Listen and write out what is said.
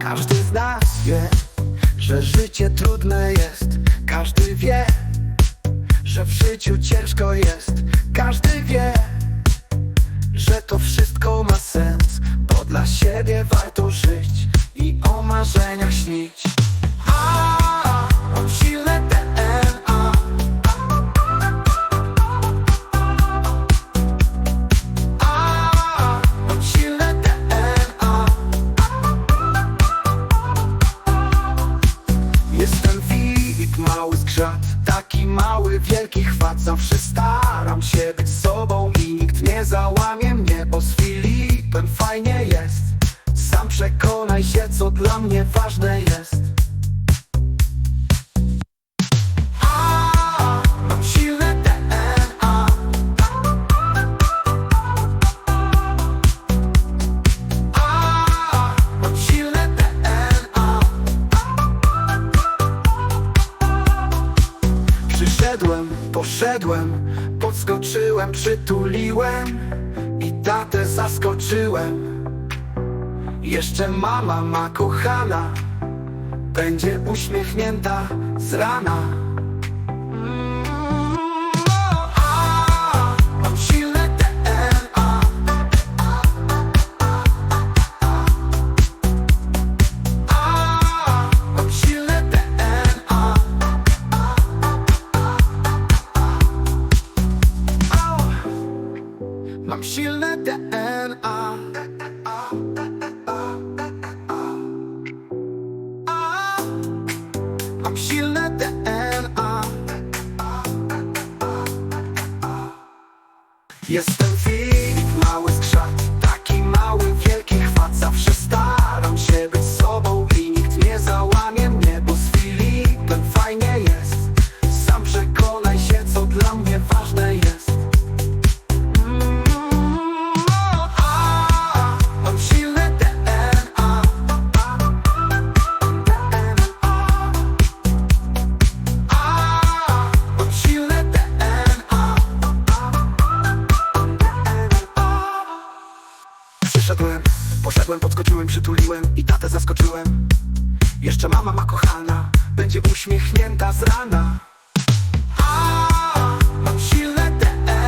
Każdy z nas wie, że życie trudne jest. Każdy wie, że w życiu ciężko jest. Każdy wie, że to wszystko ma sens Bo dla siebie warto żyć skrzat Taki mały, wielki chwat. Zawsze staram się być sobą I nikt nie załamie mnie Bo z Filipem fajnie jest. Sam przekonaj się, co dla mnie ważne jest Przyszedłem, poszedłem, podskoczyłem, przytuliłem i tatę zaskoczyłem. Jeszcze mama ma kochana, będzie uśmiechnięta z rana. Mam silne DNA. Mam silne DNA Jestem Filip, mały skrzat Przyszedłem, poszedłem, podskoczyłem, przytuliłem i tatę zaskoczyłem. Jeszcze mama ma kochana, będzie uśmiechnięta z rana. A, Mam silne DNA